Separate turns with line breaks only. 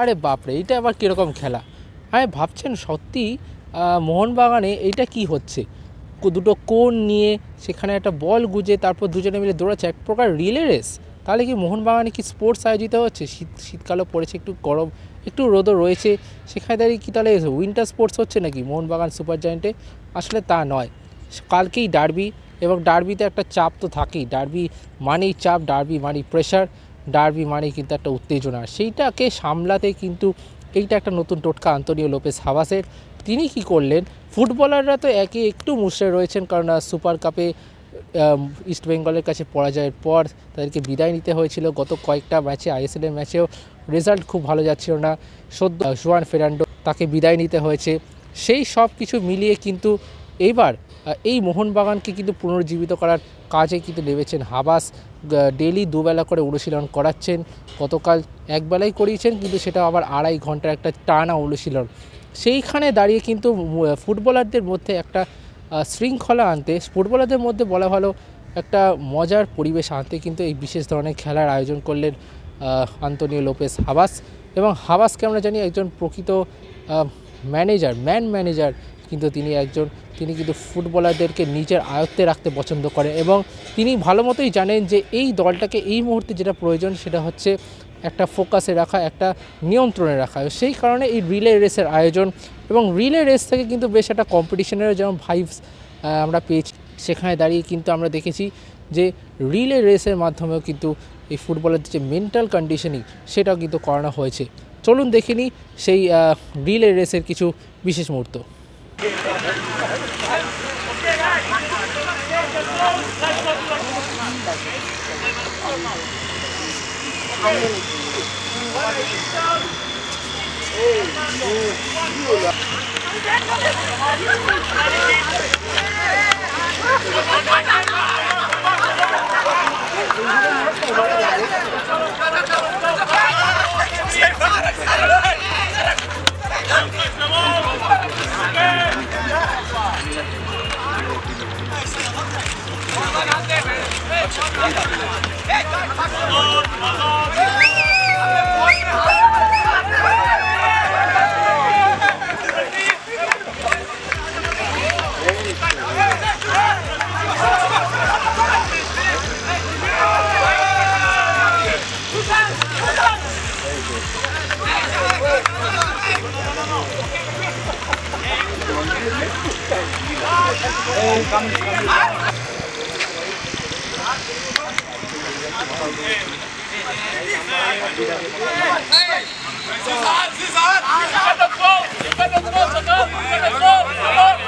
আরে বাপরে, এইটা আবার কীরকম খেলা? আরে ভাবছেন সত্যি মোহনবাগানে এইটা কি হচ্ছে? দুটো কোন নিয়ে সেখানে একটা বল গুজে তারপর দুজনে মিলে দৌড়াচ্ছে, এক প্রকার রিলে রেস। তাহলে কি মোহনবাগানে কি স্পোর্টস আয়োজিত হচ্ছে? শীত শীতকালও পড়েছে, একটু গরম, একটু রোদও রয়েছে। সেখানে দাঁড়িয়ে কি তাহলে উইন্টার স্পোর্টস হচ্ছে নাকি? মোহনবাগান সুপার জায়েন্টে আসলে তা নয়। কালকেই ডার্বি এবং ডার্বিতে একটা চাপ তো থাকেই। ডার্বি মানেই চাপ ডার্বি মানেই প্রেশার ডার্বি মানেই কিন্তু একটা উত্তেজনা। সেইটাকে সামলাতে কিন্তু এইটা একটা নতুন টোটকা আন্তনিও লোপেস হাওয়াসের তিনি কি করলেন? ফুটবলাররা তো একে একটু মুশড়ে রয়েছেন কারণ সুপার কাপে আম, ইস্ট বেঙ্গলের কাছে পরাজয়ের পর তাদেরকে বিদায় নিতে হয়েছিল গত কয়েকটা ম্যাচে আইএসএলের ম্যাচেও। রেজাল্ট খুব ভালো যাচ্ছিল না। সদ্য জোয়ান ফেরান্ডো তাকে বিদায় নিতে হয়েছে। সেই সব কিছু মিলিয়ে কিন্তু এইবার এই মোহনবাগানকে কিন্তু পুনর্জীবিত করার কাজে কিন্তু নেমেছেন হাবাস ডেলি দুবেলা করে অনুশীলন করাচ্ছেন গতকাল একবেলাই করিয়েছেন কিন্তু সেটা আবার আড়াই ঘণ্টার একটা টানা অনুশীলন। সেইখানে দাঁড়িয়ে কিন্তু ফুটবলারদের মধ্যে একটা শৃঙ্খলা আনতে ফুটবলারদের মধ্যে বলা ভালো একটা মজার পরিবেশ আনতে কিন্তু এই বিশেষ ধরনের খেলার আয়োজন করলেন আহ, আন্তনিও লোপেস হাবাস। এবং হাবাসকে আমরা জানি একজন প্রকৃত ম্যানেজার ম্যান ম্যানেজার কিন্তু তিনি একজন, তিনি কিন্তু ফুটবলারদেরকে নিজের আয়ত্তে রাখতে পছন্দ করেন এবং তিনি ভালো মতোই জানেন যে এই দলটাকে এই মুহূর্তে যেটা প্রয়োজন সেটা হচ্ছে একটা ফোকাসে রাখা, একটা নিয়ন্ত্রণে রাখা। সেই কারণে এই রিলে রেসের আয়োজন এবং রিলে রেস থেকে কিন্তু বেশ একটা কম্পিটিশনের যেমন ভাইবস আমরা পেয়েছি। সেখানে দাঁড়িয়ে কিন্তু আমরা দেখেছি যে রিলে রেসের মাধ্যমেও কিন্তু এই ফুটবলের যে মেন্টাল কন্ডিশনিং সেটাও কিন্তু করানো হয়েছে। চলুন দেখিনি সেই রিলে রেসের কিছু বিশেষ মুহূর্ত। Hey, hey, hey. Hey, come, come. Desarrado, desarrado, desarrado, fogo! Cadê o fogo, socorro? Cadê o fogo, socorro?